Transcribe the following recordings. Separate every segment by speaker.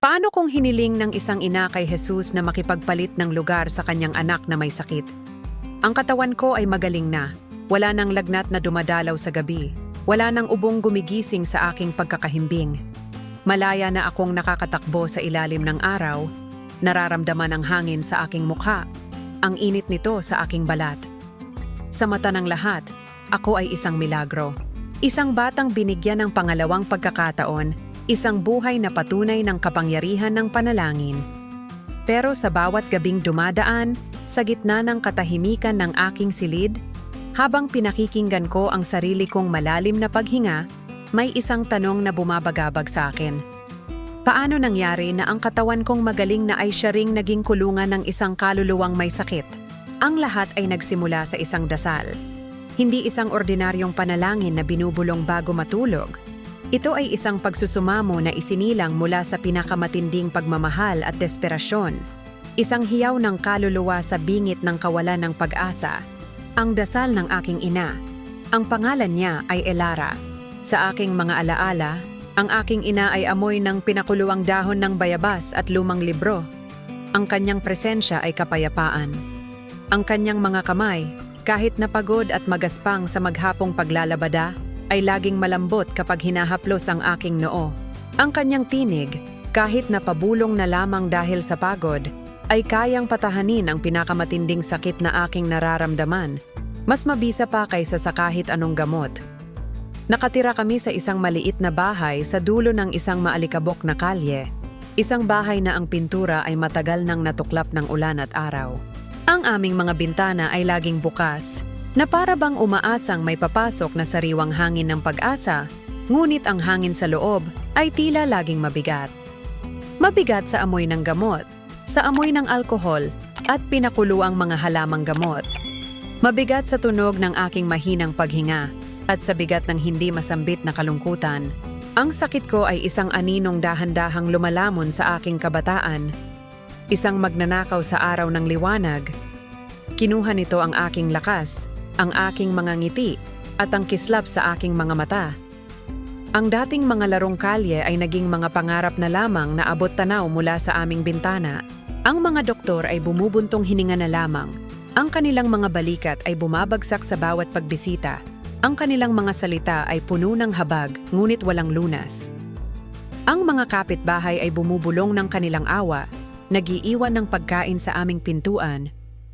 Speaker 1: Paano kung hiniling ng isang ina kay Jesus na makipagpalit ng lugar sa kanyang anak na may sakit? Ang katawan ko ay magaling na. Wala nang lagnat na dumadalaw sa gabi. Wala nang ubong gumigising sa aking pagkakahimbing. Malaya na akong nakakatakbo sa ilalim ng araw. Nararamdaman ang hangin sa aking mukha. Ang init nito sa aking balat. Sa mata ng lahat, ako ay isang milagro. Isang batang binigyan ng pangalawang pagkakataon, isang buhay na patunay ng kapangyarihan ng panalangin. Pero sa bawat gabing dumadaan, sa gitna ng katahimikan ng aking silid, habang pinakikinggan ko ang sarili kong malalim na paghinga, may isang tanong na bumabagabag sa akin. Paano nangyari na ang katawan kong magaling na ay siya ring naging kulungan ng isang kaluluwang may sakit? Ang lahat ay nagsimula sa isang dasal. Hindi isang ordinaryong panalangin na binubulong bago matulog. Ito ay isang pagsusumamo na isinilang mula sa pinakamatinding pagmamahal at desperasyon. Isang hiyaw ng kaluluwa sa bingit ng kawalan ng pag-asa. Ang dasal ng aking ina. Ang pangalan niya ay Elara. Sa aking mga alaala, ang aking ina ay amoy ng pinakuluwang dahon ng bayabas at lumang libro. Ang kanyang presensya ay kapayapaan. Ang kanyang mga kamay, kahit napagod at magaspang sa maghapong paglalabada, ay laging malambot kapag hinahaplos ang aking noo. Ang kanyang tinig, kahit napabulong na lamang dahil sa pagod, ay kayang patahanin ang pinakamatinding sakit na aking nararamdaman. Mas mabisa pa kaysa sa kahit anong gamot. Nakatira kami sa isang maliit na bahay sa dulo ng isang maalikabok na kalye. Isang bahay na ang pintura ay matagal nang natuklap ng ulan at araw. Ang aming mga bintana ay laging bukas, na para bang umaasang may papasok na sariwang hangin ng pag-asa, ngunit ang hangin sa loob ay tila laging mabigat. Mabigat sa amoy ng gamot, sa amoy ng alkohol, at pinakuluang mga halamang gamot. Mabigat sa tunog ng aking mahinang paghinga, at sa bigat ng hindi masambit na kalungkutan. Ang sakit ko ay isang aninong dahan-dahang lumalamon sa aking kabataan. Isang magnanakaw sa araw ng liwanag. Kinuha nito ang aking lakas, ang aking mga ngiti, at ang kislap sa aking mga mata. Ang dating mga larong kalye ay naging mga pangarap na lamang na abot tanaw mula sa aming bintana. Ang mga doktor ay bumubuntong hininga na lamang. Ang kanilang mga balikat ay bumabagsak sa bawat pagbisita. Ang kanilang mga salita ay puno ng habag, ngunit walang lunas. Ang mga kapitbahay ay bumubulong ng kanilang awa, nagiiwan ng pagkain sa aming pintuan,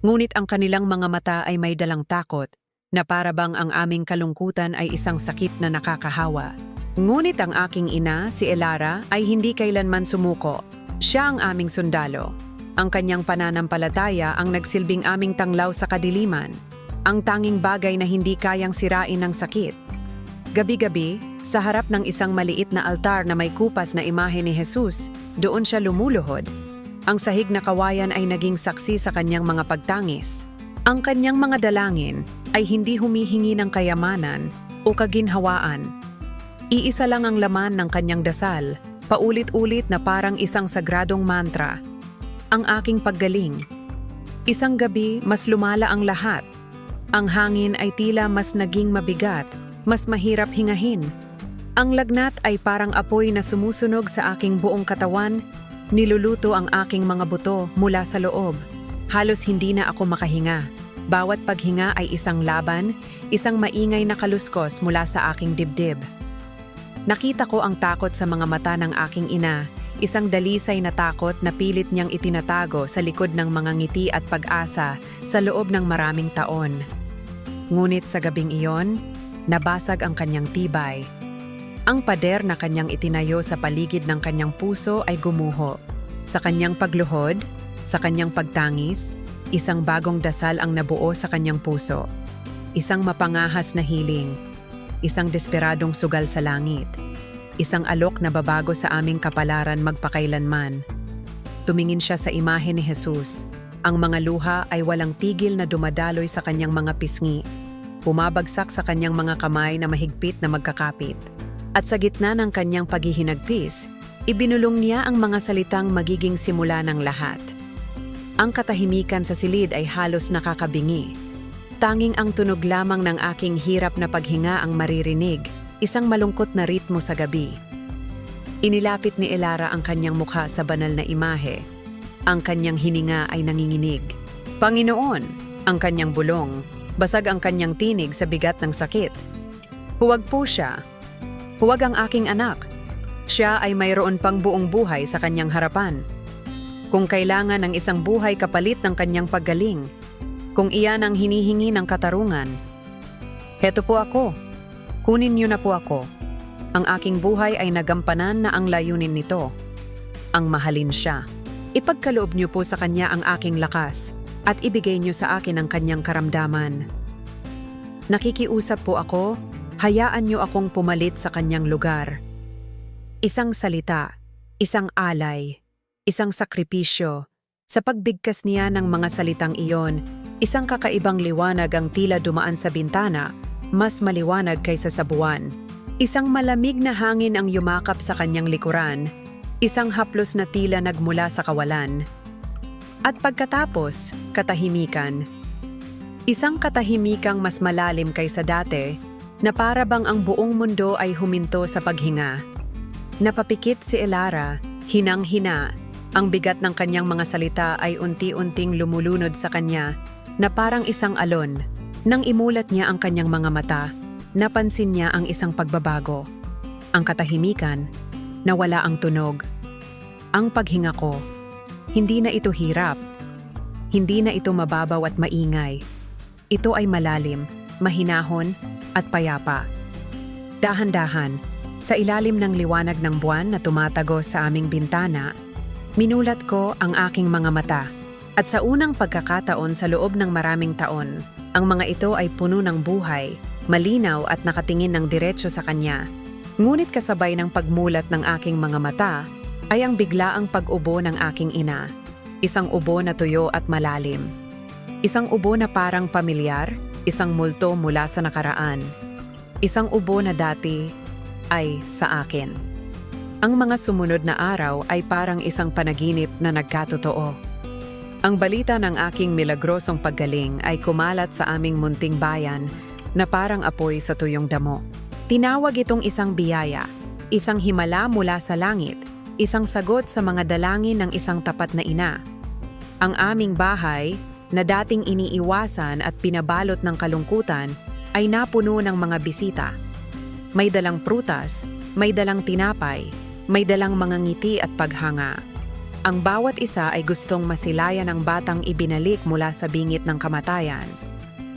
Speaker 1: ngunit ang kanilang mga mata ay may dalang takot, na para bang ang aming kalungkutan ay isang sakit na nakakahawa. Ngunit ang aking ina, si Elara, ay hindi kailanman sumuko. Siya ang aming sundalo. Ang kanyang pananampalataya ang nagsilbing aming tanglaw sa kadiliman ang tanging bagay na hindi kayang sirain ng sakit. Gabi-gabi, sa harap ng isang maliit na altar na may kupas na imahe ni Jesus, doon siya lumuluhod. Ang sahig na kawayan ay naging saksi sa kanyang mga pagtangis. Ang kanyang mga dalangin ay hindi humihingi ng kayamanan o kaginhawaan. Iisa lang ang laman ng kanyang dasal, paulit-ulit na parang isang sagradong mantra. Ang aking paggaling. Isang gabi, mas lumala ang lahat ang hangin ay tila mas naging mabigat, mas mahirap hingahin. Ang lagnat ay parang apoy na sumusunog sa aking buong katawan, niluluto ang aking mga buto mula sa loob. Halos hindi na ako makahinga. Bawat paghinga ay isang laban, isang maingay na kaluskos mula sa aking dibdib. Nakita ko ang takot sa mga mata ng aking ina, isang dalisay na takot na pilit niyang itinatago sa likod ng mga ngiti at pag-asa sa loob ng maraming taon. Ngunit sa gabing iyon, nabasag ang kanyang tibay. Ang pader na kanyang itinayo sa paligid ng kanyang puso ay gumuho. Sa kanyang pagluhod, sa kanyang pagtangis, isang bagong dasal ang nabuo sa kanyang puso. Isang mapangahas na hiling, isang desperadong sugal sa langit, isang alok na babago sa aming kapalaran magpakailanman. Tumingin siya sa imahe ni Jesus. Ang mga luha ay walang tigil na dumadaloy sa kanyang mga pisngi. Bumabagsak sa kanyang mga kamay na mahigpit na magkakapit. At sa gitna ng kanyang paghihinagpis, ibinulong niya ang mga salitang magiging simula ng lahat. Ang katahimikan sa silid ay halos nakakabingi. Tanging ang tunog lamang ng aking hirap na paghinga ang maririnig, isang malungkot na ritmo sa gabi. Inilapit ni Elara ang kanyang mukha sa banal na imahe. Ang kanyang hininga ay nanginginig. Panginoon, ang kanyang bulong. Basag ang kanyang tinig sa bigat ng sakit. Huwag po siya. Huwag ang aking anak. Siya ay mayroon pang buong buhay sa kanyang harapan. Kung kailangan ng isang buhay kapalit ng kanyang paggaling, kung iyan ang hinihingi ng katarungan, heto po ako. Kunin niyo na po ako. Ang aking buhay ay nagampanan na ang layunin nito. Ang mahalin siya. Ipagkaloob niyo po sa kanya ang aking lakas at ibigay niyo sa akin ang kanyang karamdaman. Nakikiusap po ako, hayaan niyo akong pumalit sa kanyang lugar. Isang salita, isang alay, isang sakripisyo. Sa pagbigkas niya ng mga salitang iyon, isang kakaibang liwanag ang tila dumaan sa bintana, mas maliwanag kaysa sa buwan. Isang malamig na hangin ang yumakap sa kanyang likuran, isang haplos na tila nagmula sa kawalan. At pagkatapos, katahimikan. Isang katahimikang mas malalim kaysa dati, na para bang ang buong mundo ay huminto sa paghinga. Napapikit si Elara, hinang-hina, ang bigat ng kanyang mga salita ay unti-unting lumulunod sa kanya na parang isang alon. Nang imulat niya ang kanyang mga mata, napansin niya ang isang pagbabago. Ang katahimikan, nawala ang tunog. Ang paghinga ko, hindi na ito hirap. Hindi na ito mababaw at maingay. Ito ay malalim, mahinahon, at payapa. Dahan-dahan, sa ilalim ng liwanag ng buwan na tumatagos sa aming bintana, minulat ko ang aking mga mata. At sa unang pagkakataon sa loob ng maraming taon, ang mga ito ay puno ng buhay, malinaw at nakatingin ng diretsyo sa kanya. Ngunit kasabay ng pagmulat ng aking mga mata, ay ang biglaang pag-ubo ng aking ina. Isang ubo na tuyo at malalim. Isang ubo na parang pamilyar, isang multo mula sa nakaraan. Isang ubo na dati ay sa akin. Ang mga sumunod na araw ay parang isang panaginip na nagkatotoo. Ang balita ng aking milagrosong paggaling ay kumalat sa aming munting bayan na parang apoy sa tuyong damo. Tinawag itong isang biyaya, isang himala mula sa langit, isang sagot sa mga dalangin ng isang tapat na ina. Ang aming bahay, na dating iniiwasan at pinabalot ng kalungkutan, ay napuno ng mga bisita. May dalang prutas, may dalang tinapay, may dalang mga ngiti at paghanga. Ang bawat isa ay gustong masilayan ang batang ibinalik mula sa bingit ng kamatayan.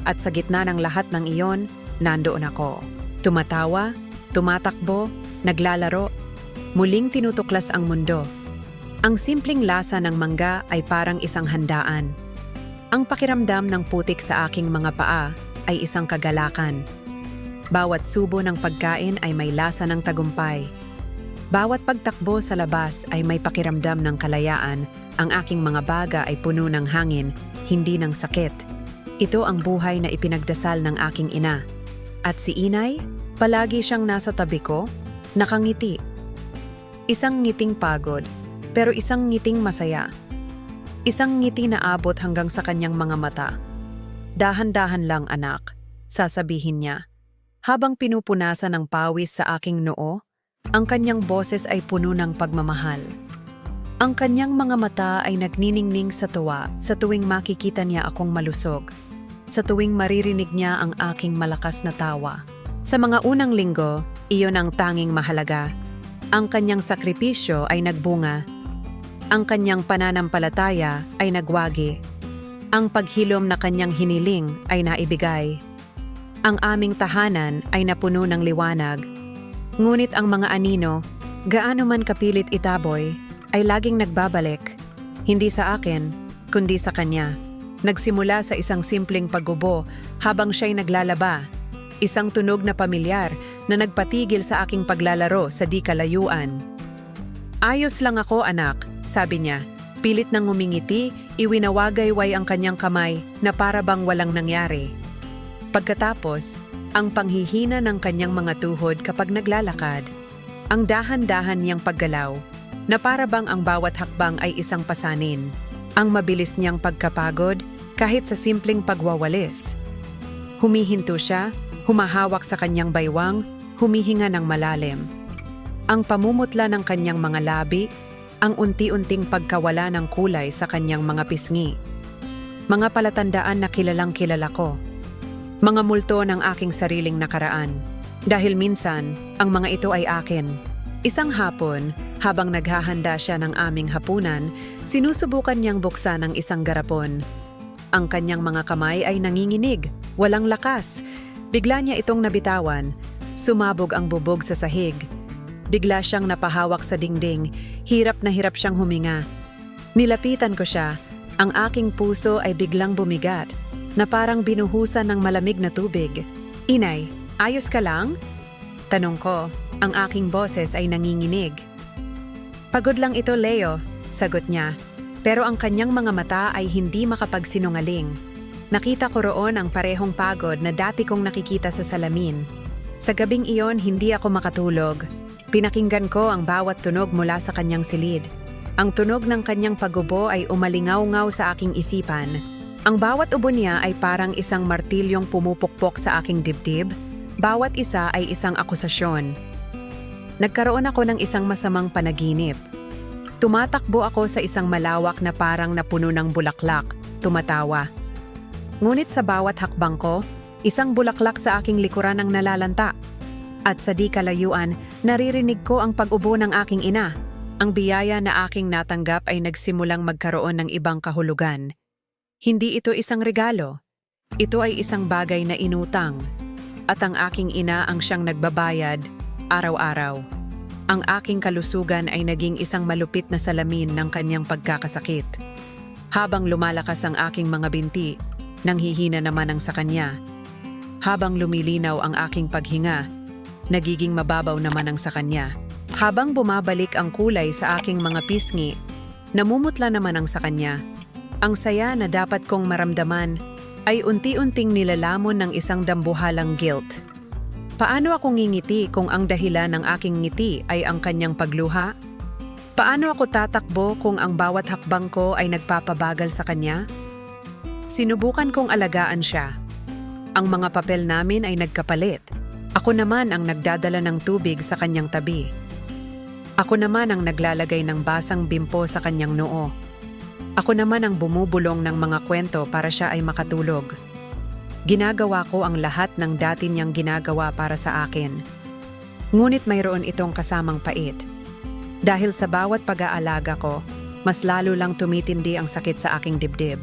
Speaker 1: At sa gitna ng lahat ng iyon, nandoon ako. Tumatawa, tumatakbo, naglalaro, muling tinutuklas ang mundo. Ang simpleng lasa ng mangga ay parang isang handaan. Ang pakiramdam ng putik sa aking mga paa ay isang kagalakan. Bawat subo ng pagkain ay may lasa ng tagumpay. Bawat pagtakbo sa labas ay may pakiramdam ng kalayaan, ang aking mga baga ay puno ng hangin, hindi ng sakit. Ito ang buhay na ipinagdasal ng aking ina. At si inay, palagi siyang nasa tabi ko, nakangiti. Isang ngiting pagod, pero isang ngiting masaya. Isang ngiti na abot hanggang sa kanyang mga mata. Dahan-dahan lang anak, sasabihin niya. Habang pinupunasan ng pawis sa aking noo, ang kanyang boses ay puno ng pagmamahal. Ang kanyang mga mata ay nagniningning sa tuwa sa tuwing makikita niya akong malusog, sa tuwing maririnig niya ang aking malakas na tawa. Sa mga unang linggo, iyon ang tanging mahalaga. Ang kanyang sakripisyo ay nagbunga. Ang kanyang pananampalataya ay nagwagi. Ang paghilom na kanyang hiniling ay naibigay. Ang aming tahanan ay napuno ng liwanag Ngunit ang mga anino, gaano man kapilit itaboy, ay laging nagbabalik. Hindi sa akin, kundi sa kanya. Nagsimula sa isang simpleng paggubo habang siya'y naglalaba. Isang tunog na pamilyar na nagpatigil sa aking paglalaro sa di kalayuan. Ayos lang ako anak, sabi niya. Pilit nang ngumingiti, iwinawagayway ang kanyang kamay na para bang walang nangyari. Pagkatapos, ang panghihina ng kanyang mga tuhod kapag naglalakad, ang dahan-dahan niyang paggalaw, na para bang ang bawat hakbang ay isang pasanin, ang mabilis niyang pagkapagod kahit sa simpleng pagwawalis. Humihinto siya, humahawak sa kanyang baywang, humihinga ng malalim. Ang pamumutla ng kanyang mga labi, ang unti-unting pagkawala ng kulay sa kanyang mga pisngi. Mga palatandaan na kilalang kilala ko. Mga multo ng aking sariling nakaraan. Dahil minsan, ang mga ito ay akin. Isang hapon, habang naghahanda siya ng aming hapunan, sinusubukan niyang buksan ang isang garapon. Ang kanyang mga kamay ay nanginginig, walang lakas. Bigla niya itong nabitawan. Sumabog ang bubog sa sahig. Bigla siyang napahawak sa dingding, hirap na hirap siyang huminga. Nilapitan ko siya, ang aking puso ay biglang bumigat, na parang binuhusan ng malamig na tubig. Inay, ayos ka lang? Tanong ko, ang aking boses ay nanginginig. Pagod lang ito, Leo, sagot niya. Pero ang kanyang mga mata ay hindi makapagsinungaling. Nakita ko roon ang parehong pagod na dati kong nakikita sa salamin. Sa gabing iyon, hindi ako makatulog. Pinakinggan ko ang bawat tunog mula sa kanyang silid. Ang tunog ng kanyang pagubo ay umalingaw-ngaw sa aking isipan. Ang bawat ubo niya ay parang isang martilyong pumupukpok sa aking dibdib. Bawat isa ay isang akusasyon. Nagkaroon ako ng isang masamang panaginip. Tumatakbo ako sa isang malawak na parang napuno ng bulaklak, tumatawa. Ngunit sa bawat hakbang ko, isang bulaklak sa aking likuran ang nalalanta. At sa di kalayuan, naririnig ko ang pag-ubo ng aking ina. Ang biyaya na aking natanggap ay nagsimulang magkaroon ng ibang kahulugan. Hindi ito isang regalo. Ito ay isang bagay na inutang. At ang aking ina ang siyang nagbabayad araw-araw. Ang aking kalusugan ay naging isang malupit na salamin ng kanyang pagkakasakit. Habang lumalakas ang aking mga binti, nanghihina naman ang sa kanya. Habang lumilinaw ang aking paghinga, nagiging mababaw naman ang sa kanya. Habang bumabalik ang kulay sa aking mga pisngi, namumutla naman ang sa kanya. Ang saya na dapat kong maramdaman ay unti-unting nilalamon ng isang dambuhalang guilt. Paano ako ngingiti kung ang dahilan ng aking ngiti ay ang kanyang pagluha? Paano ako tatakbo kung ang bawat hakbang ko ay nagpapabagal sa kanya? Sinubukan kong alagaan siya. Ang mga papel namin ay nagkapalit. Ako naman ang nagdadala ng tubig sa kanyang tabi. Ako naman ang naglalagay ng basang bimpo sa kanyang noo. Ako naman ang bumubulong ng mga kwento para siya ay makatulog. Ginagawa ko ang lahat ng dati niyang ginagawa para sa akin. Ngunit mayroon itong kasamang pait. Dahil sa bawat pag-aalaga ko, mas lalo lang tumitindi ang sakit sa aking dibdib.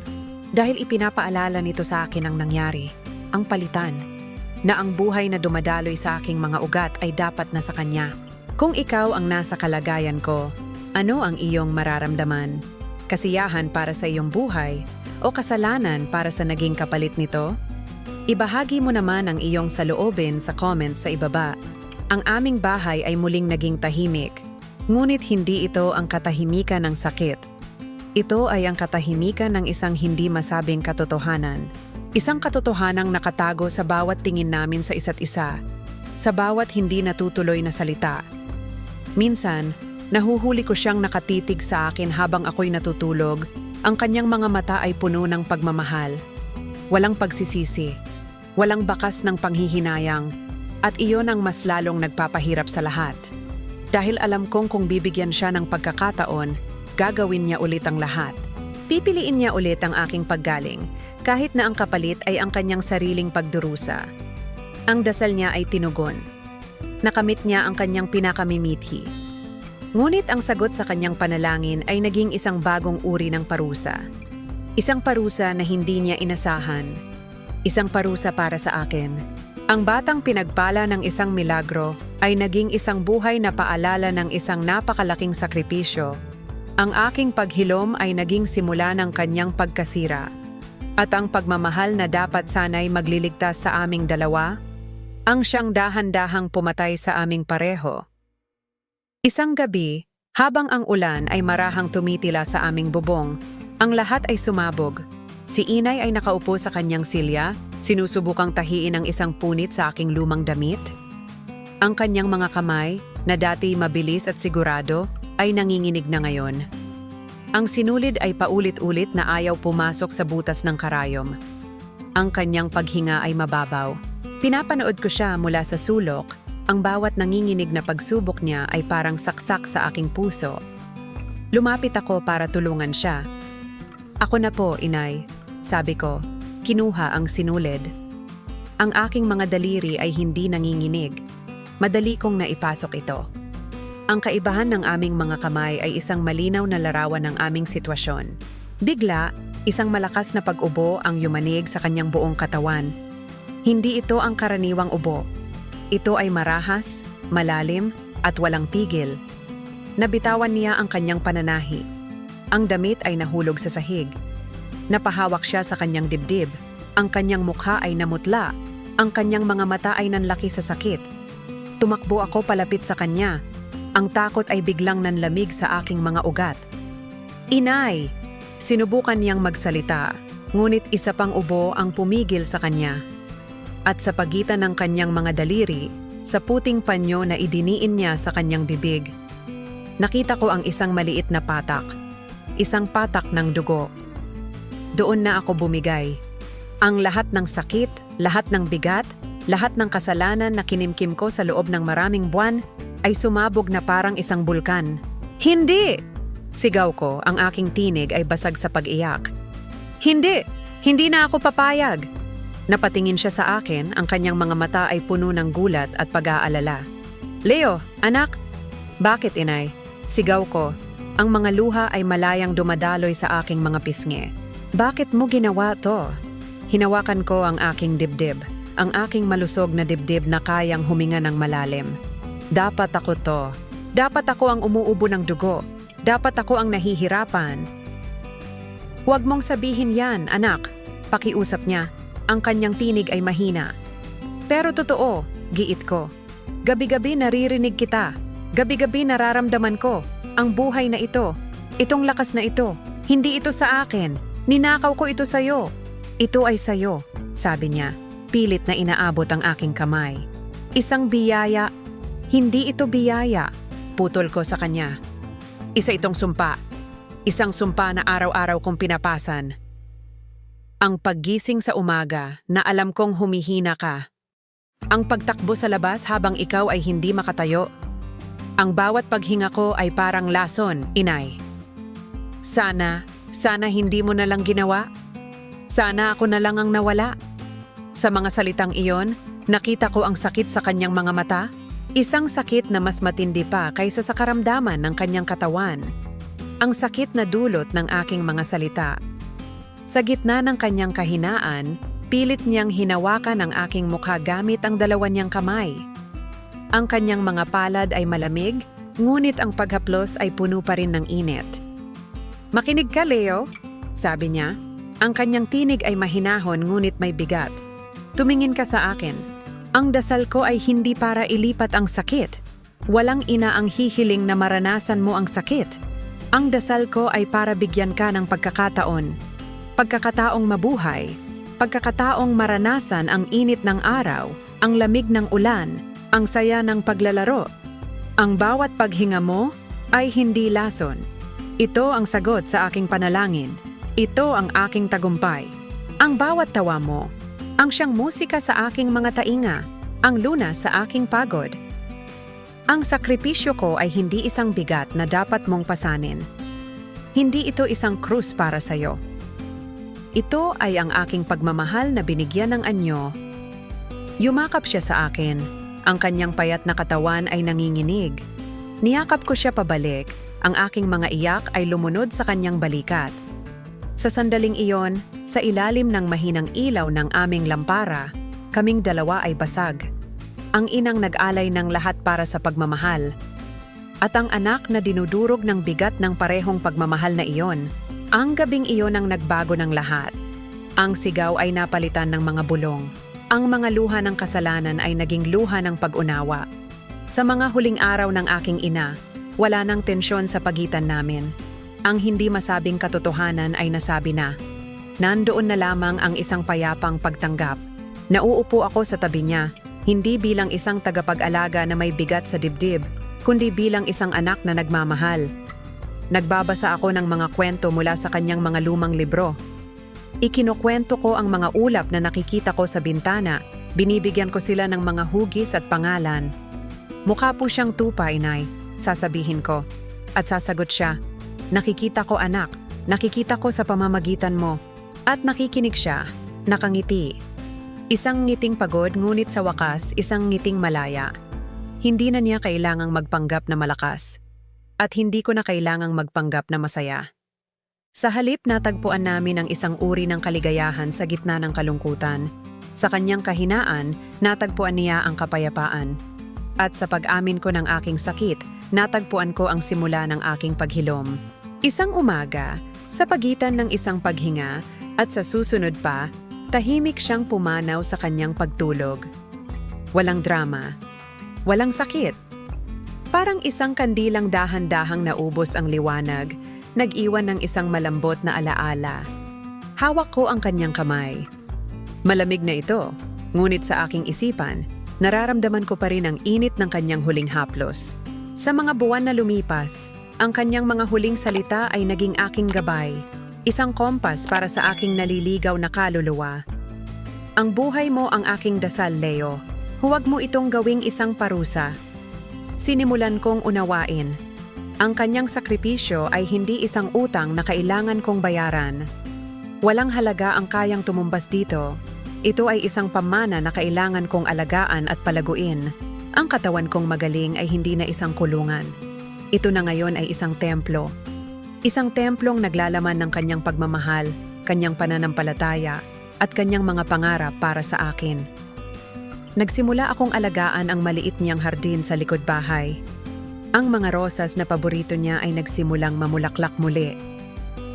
Speaker 1: Dahil ipinapaalala nito sa akin ang nangyari, ang palitan, na ang buhay na dumadaloy sa aking mga ugat ay dapat na sa kanya. Kung ikaw ang nasa kalagayan ko, ano ang iyong mararamdaman? Kasiyahan para sa iyong buhay o kasalanan para sa naging kapalit nito? Ibahagi mo naman ang iyong saloobin sa comments sa ibaba. Ang aming bahay ay muling naging tahimik, ngunit hindi ito ang katahimikan ng sakit. Ito ay ang katahimikan ng isang hindi masabing katotohanan. Isang katotohanang nakatago sa bawat tingin namin sa isa't isa, sa bawat hindi natutuloy na salita. Minsan, nahuhuli ko siyang nakatitig sa akin habang ako'y natutulog, ang kanyang mga mata ay puno ng pagmamahal. Walang pagsisisi, walang bakas ng panghihinayang, at iyon ang mas lalong nagpapahirap sa lahat. Dahil alam kong kung bibigyan siya ng pagkakataon, gagawin niya ulit ang lahat. Pipiliin niya ulit ang aking paggaling, kahit na ang kapalit ay ang kanyang sariling pagdurusa. Ang dasal niya ay tinugon. Nakamit niya ang kanyang pinakamimithi. Ngunit ang sagot sa kanyang panalangin ay naging isang bagong uri ng parusa. Isang parusa na hindi niya inasahan. Isang parusa para sa akin. Ang batang pinagpala ng isang milagro ay naging isang buhay na paalala ng isang napakalaking sakripisyo. Ang aking paghilom ay naging simula ng kanyang pagkasira. At ang pagmamahal na dapat sanay magliligtas sa aming dalawa, ang siyang dahan-dahang pumatay sa aming pareho. Isang gabi, habang ang ulan ay marahang tumitila sa aming bubong, ang lahat ay sumabog. Si Inay ay nakaupo sa kanyang silya, sinusubukang tahiin ang isang punit sa aking lumang damit. Ang kanyang mga kamay, na dati mabilis at sigurado, ay nanginginig na ngayon. Ang sinulid ay paulit-ulit na ayaw pumasok sa butas ng karayom. Ang kanyang paghinga ay mababaw. Pinapanood ko siya mula sa sulok, Ang bawat nanginginig na pagsubok niya ay parang saksak sa aking puso. Lumapit ako para tulungan siya. Ako na po, inay. Sabi ko, kinuha ang sinulid. Ang aking mga daliri ay hindi nanginginig. Madali kong naipasok ito. Ang kaibahan ng aming mga kamay ay isang malinaw na larawan ng aming sitwasyon. Bigla, isang malakas na pag-ubo ang yumanig sa kanyang buong katawan. Hindi ito ang karaniwang ubo. Ito ay marahas, malalim, at walang tigil. Nabitawan niya ang kanyang pananahi. Ang damit ay nahulog sa sahig. Napahawak siya sa kanyang dibdib. Ang kanyang mukha ay namutla. Ang kanyang mga mata ay nanlaki sa sakit. Tumakbo ako palapit sa kanya. Ang takot ay biglang nanlamig sa aking mga ugat. Inay! Sinubukan niyang magsalita, ngunit isa pang ubo ang pumigil sa kanya. At sa pagitan ng kanyang mga daliri, sa puting panyo na idiniin niya sa kanyang bibig, nakita ko ang isang maliit na patak. Isang patak ng dugo. Doon na ako bumigay. Ang lahat ng sakit, lahat ng bigat, lahat ng kasalanan na kinimkim ko sa loob ng maraming buwan ay sumabog na parang isang bulkan. Hindi! Sigaw ko, ang aking tinig ay basag sa pag-iyak. Hindi! Hindi na ako papayag! Napatingin siya sa akin, ang kanyang mga mata ay puno ng gulat at pag-aalala. Leo, anak! Bakit, inay? Sigaw ko. Ang mga luha ay malayang dumadaloy sa aking mga pisngi. Bakit mo ginawa to? Hinawakan ko ang aking dibdib, ang aking malusog na dibdib na kayang huminga ng malalim. Dapat ako to. Dapat ako ang umuubo ng dugo. Dapat ako ang nahihirapan. Huwag mong sabihin yan, anak. Pakiusap niya. Ang kanyang tinig ay mahina. Pero totoo, giit ko. Gabi-gabi naririnig kita. Gabi-gabi nararamdaman ko. Ang buhay na ito. Itong lakas na ito. Hindi ito sa akin. Ninakaw ko ito sa'yo. Ito ay sa'yo, sabi niya. Pilit na inaabot ang aking kamay. Isang biyaya. Hindi ito biyaya. Putol ko sa kanya. Isa itong sumpa. Isang sumpa na araw-araw kong pinapasan. Ang paggising sa umaga na alam kong humihina ka. Ang pagtakbo sa labas habang ikaw ay hindi makatayo. Ang bawat paghinga ko ay parang lason, inay. Sana, sana hindi mo na lang ginawa. Sana ako na lang ang nawala. Sa mga salitang iyon, nakita ko ang sakit sa kanyang mga mata. Isang sakit na mas matindi pa kaysa sa karamdaman ng kanyang katawan. Ang sakit na dulot ng aking mga salita. Sa gitna ng kanyang kahinaan, pilit niyang hinawakan ang aking mukha gamit ang dalawa niyang kamay. Ang kanyang mga palad ay malamig, ngunit ang paghaplos ay puno pa rin ng init. Makinig ka, Leo, sabi niya. Ang kanyang tinig ay mahinahon ngunit may bigat. Tumingin ka sa akin. Ang dasal ko ay hindi para ilipat ang sakit. Walang ina ang hihiling na maranasan mo ang sakit. Ang dasal ko ay para bigyan ka ng pagkakataon. Pagkakataong mabuhay. Pagkakataong maranasan ang init ng araw, ang lamig ng ulan, ang saya ng paglalaro. Ang bawat paghinga mo ay hindi lason. Ito ang sagot sa aking panalangin. Ito ang aking tagumpay. Ang bawat tawa mo, ang siyang musika sa aking mga tainga, ang luna sa aking pagod. Ang sakripisyo ko ay hindi isang bigat na dapat mong pasanin. Hindi ito isang krus para sa'yo. Ito ay ang aking pagmamahal na binigyan ng anyo. Yumakap siya sa akin. Ang kanyang payat na katawan ay nanginginig. Niyakap ko siya pabalik. Ang aking mga iyak ay lumunod sa kanyang balikat. Sa sandaling iyon, sa ilalim ng mahinang ilaw ng aming lampara, kaming dalawa ay basag. Ang inang nag-alay ng lahat para sa pagmamahal. At ang anak na dinudurog ng bigat ng parehong pagmamahal na iyon. Ang gabing iyon ang nagbago ng lahat. Ang sigaw ay napalitan ng mga bulong. Ang mga luha ng kasalanan ay naging luha ng pag-unawa. Sa mga huling araw ng aking ina, wala nang tensyon sa pagitan namin. Ang hindi masabing katotohanan ay nasabi na. Nandoon na lamang ang isang payapang pagtanggap. Nauupo ako sa tabi niya, hindi bilang isang tagapag-alaga na may bigat sa dibdib, kundi bilang isang anak na nagmamahal. Nagbabasa ako ng mga kwento mula sa kanyang mga lumang libro. Ikinukwento ko ang mga ulap na nakikita ko sa bintana, binibigyan ko sila ng mga hugis at pangalan. Mukha po siyang tupa, inay, sasabihin ko. At sasagot siya, nakikita ko anak, nakikita ko sa pamamagitan mo. At nakikinig siya, nakangiti. Isang ngiting pagod ngunit sa wakas isang ngiting malaya. Hindi na niya kailangang magpanggap na malakas. At hindi ko na kailangang magpanggap na masaya. Sa halip natagpuan namin ang isang uri ng kaligayahan sa gitna ng kalungkutan. Sa kanyang kahinaan, natagpuan niya ang kapayapaan. At sa pag-amin ko ng aking sakit, natagpuan ko ang simula ng aking paghilom. Isang umaga, sa pagitan ng isang paghinga, at sa susunod pa, tahimik siyang pumanaw sa kanyang pagtulog. Walang drama. Walang sakit. Parang isang kandilang dahan-dahang naubos ang liwanag, nag-iwan ng isang malambot na alaala. Hawak ko ang kanyang kamay. Malamig na ito, ngunit sa aking isipan, nararamdaman ko pa rin ang init ng kanyang huling haplos. Sa mga buwan na lumipas, ang kanyang mga huling salita ay naging aking gabay, isang kompas para sa aking naliligaw na kaluluwa. Ang buhay mo ang aking dasal, Leo. Huwag mo itong gawing isang parusa. Sinimulan kong unawain. Ang kanyang sakripisyo ay hindi isang utang na kailangan kong bayaran. Walang halaga ang kayang tumumbas dito. Ito ay isang pamana na kailangan kong alagaan at palaguin. Ang katawan kong magaling ay hindi na isang kulungan. Ito na ngayon ay isang templo. Isang templong naglalaman ng kanyang pagmamahal, kanyang pananampalataya, at kanyang mga pangarap para sa akin. Nagsimula akong alagaan ang maliit niyang hardin sa likod bahay. Ang mga rosas na paborito niya ay nagsimulang mamulaklak muli.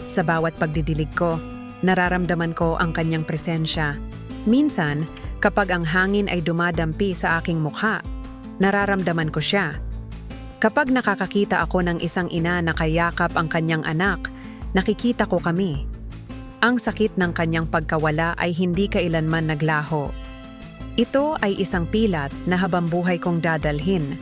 Speaker 1: Sa bawat pagdidilig ko, nararamdaman ko ang kanyang presensya. Minsan, kapag ang hangin ay dumadampi sa aking mukha, nararamdaman ko siya. Kapag nakakakita ako ng isang ina na kayakap ang kanyang anak, nakikita ko kami. Ang sakit ng kanyang pagkawala ay hindi kailanman naglaho. Ito ay isang pilat na habang buhay kong dadalhin.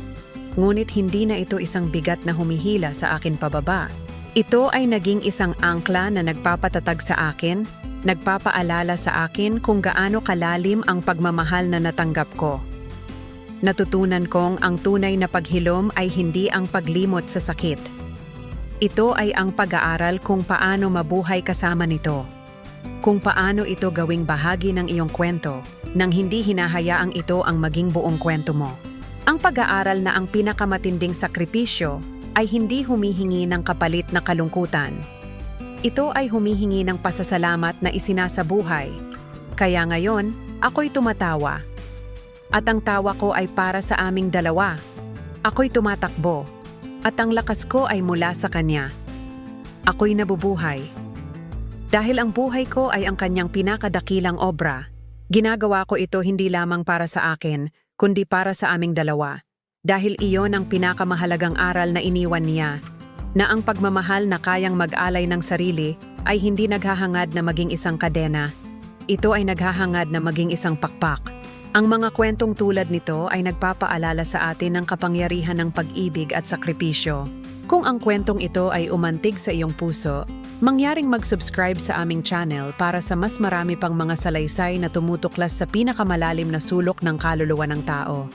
Speaker 1: Ngunit hindi na ito isang bigat na humihila sa akin pababa. Ito ay naging isang angkla na nagpapatatag sa akin, nagpapaalala sa akin kung gaano kalalim ang pagmamahal na natanggap ko. Natutunan kong ang tunay na paghilom ay hindi ang paglimot sa sakit. Ito ay ang pag-aaral kung paano mabuhay kasama nito. Kung paano ito gawing bahagi ng iyong kwento nang hindi hinahayaang ito ang maging buong kwento mo. Ang pag-aaral na ang pinakamatinding sakripisyo ay hindi humihingi ng kapalit na kalungkutan. Ito ay humihingi ng pasasalamat na isinasabuhay. Kaya ngayon, ako'y tumatawa. At ang tawa ko ay para sa aming dalawa. Ako'y tumatakbo. At ang lakas ko ay mula sa kanya. Ako'y nabubuhay. Dahil ang buhay ko ay ang kanyang pinakadakilang obra, ginagawa ko ito hindi lamang para sa akin, kundi para sa aming dalawa. Dahil iyon ang pinakamahalagang aral na iniwan niya, na ang pagmamahal na kayang mag-alay ng sarili ay hindi naghahangad na maging isang kadena. Ito ay naghahangad na maging isang pakpak. Ang mga kwentong tulad nito ay nagpapaalala sa atin ng kapangyarihan ng pag-ibig at sakripisyo. Kung ang kwentong ito ay umantig sa iyong puso, mangyaring mag-subscribe sa aming channel para sa mas marami pang mga salaysay na tumutuklas sa pinakamalalim na sulok ng kaluluwa ng tao.